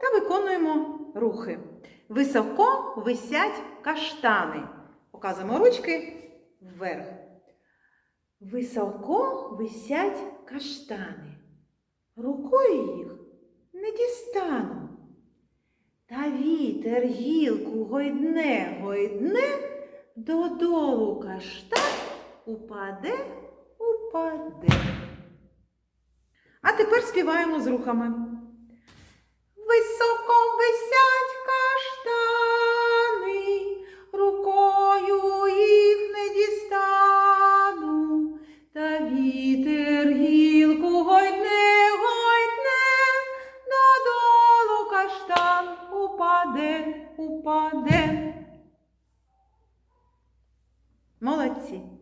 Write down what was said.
та виконуємо рухи. Високо висять каштани. Показуємо ручки вверх. Високо висять каштани. Рукою їх не дістану. Та вітер гілку гойдне, гойдне, додолу каштан упаде, упаде. А тепер співаємо з рухами. Високо висять каштани, рукою їх не дістану, та вітер гілку гойне, гойне, додолу каштан упаде, упаде. Молодці.